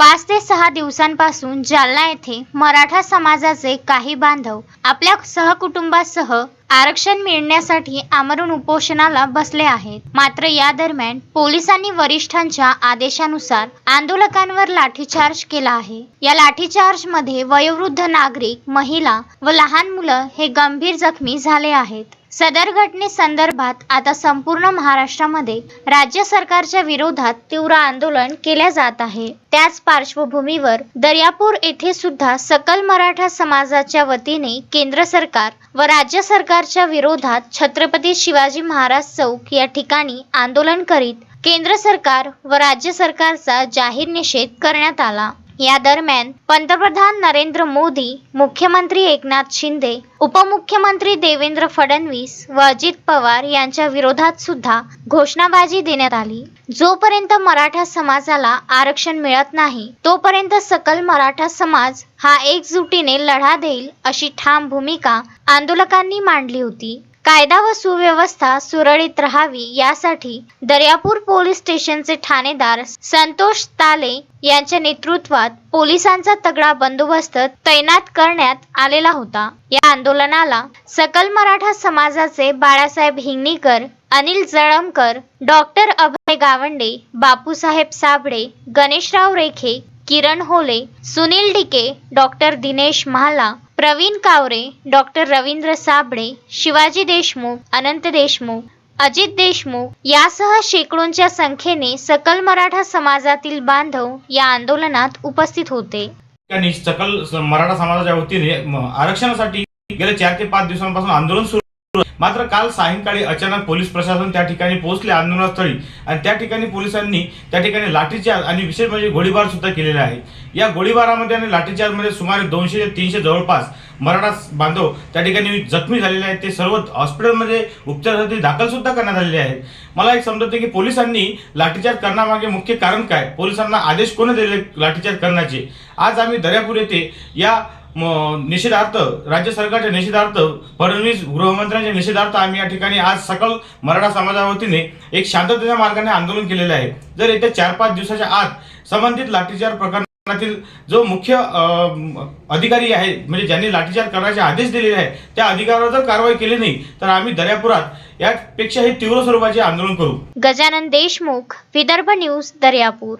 पाच ते सहा दिवसांपासून जालना येथे मराठा समाजाचे काही बांधव आपल्या सहकुटुंबासह आरक्षण मिळण्यासाठी आमरण उपोषणाला बसले आहेत. मात्र या दरम्यान पोलिसांनी वरिष्ठांच्या आदेशानुसार आंदोलकांवर लाठीचार्ज केला आहे. या लाठीचार्जमध्ये वयोवृद्ध नागरिक महिला व लहान मुलं हे गंभीर जखमी झाले आहेत. सदर घटनेसंदर्भात आता संपूर्ण महाराष्ट्रामध्ये राज्य सरकारच्या विरोधात तीव्र आंदोलन केल्या जात आहे. त्याच पार्श्वभूमीवर दर्यापूर येथे सुद्धा सकल मराठा समाजाच्या वतीने केंद्र सरकार व राज्य सरकार सरकारच्या विरोधात छत्रपती शिवाजी महाराज चौक या ठिकाणी आंदोलन करीत केंद्र सरकार व राज्य सरकारचा जाहीर निषेध करण्यात आला. या दरम्यान पंतप्रधान नरेंद्र मोदी मुख्यमंत्री एकनाथ शिंदे उपमुख्यमंत्री देवेंद्र फडणवीस व अजित पवार यांच्या विरोधात सुद्धा घोषणाबाजी देण्यात आली. जोपर्यंत मराठा समाजाला आरक्षण मिळत नाही तोपर्यंत सकल मराठा समाज हा एकजुटीने लढा देईल अशी ठाम भूमिका आंदोलकांनी मांडली होती. कायदा व सुव्यवस्था सुरळीत राहावी यासाठी दर्यापूर पोलीस स्टेशनचे ठाणेदार संतोष ताले यांच्या नेतृत्वात पोलिसांचा तगडा बंदोबस्त तैनात करण्यात आलेला होता. या आंदोलनाला सकल मराठा समाजाचे Balasaheb Hinganikar Anil Jalamkar doctor Abhay Gawande Bapusaheb Sable Ganeshrao Rekhe Kiran Hole Sunil Dike doctor Dinesh Mahala Pravin Kaware doctor Ravindra Sable Shivaji Deshmukh Anant Deshmukh Ajit Deshmukh यासह शेकडोंच्या संख्येने सकल मराठा समाजातील बांधव या आंदोलनात उपस्थित होते. सकल मराठा समाजाच्या वतीने आरक्षणासाठी गेल्या चार ते पाच दिवसांपासून आंदोलन सुरू मात्र काल सायंकाळी अचानक पोलीस प्रशासन त्या ठिकाणी पोहोचले आंदोलनस्थळी आणि त्या ठिकाणी पोलिसांनी त्या ठिकाणी लाठीचार्ज आणि विशेष म्हणजे गोळीबार सुद्धा केलेला आहे. या गोळीबारामध्ये आणि लाठीचार्जमध्ये सुमारे दोनशे ते तीनशे जवळपास मराठा बांधव त्या ठिकाणी जखमी झालेले आहेत. ते सर्व हॉस्पिटलमध्ये उपचारासाठी दाखल सुद्धा करण्यात आलेले आहेत. मला एक समजते की पोलिसांनी लाठीचार्ज करण्यामागे मुख्य कारण काय? पोलिसांना आदेश कोणी दिले लाठीचार्ज करण्याचे? आज आम्ही दर्यापूर येथे या निषेधार्थ राज्य सरकारच्या निषेधार्थ फडणवीस गृहमंत्र्यांच्या निषेधार्थ आम्ही या ठिकाणी आज सकल मराठा समाजावतीने एक शांततेच्या मार्गाने आंदोलन केलेलं आहे. जर येत्या चार पाच दिवसाच्या आत संबंधित लाठीचार प्रकरणातील जो मुख्य अधिकारी आहे म्हणजे ज्यांनी लाठीचार करण्याचे आदेश दिलेले आहेत त्या अधिकाऱ्यावर जर कारवाई केली नाही तर आम्ही दर्यापुरात यापेक्षाही तीव्र स्वरूपाचे आंदोलन करू. गजानन देशमुख विदर्भ न्यूज दर्यापूर.